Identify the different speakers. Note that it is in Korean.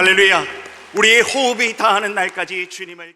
Speaker 1: 할렐루야. 우리의 호흡이 다하는 날까지 주님을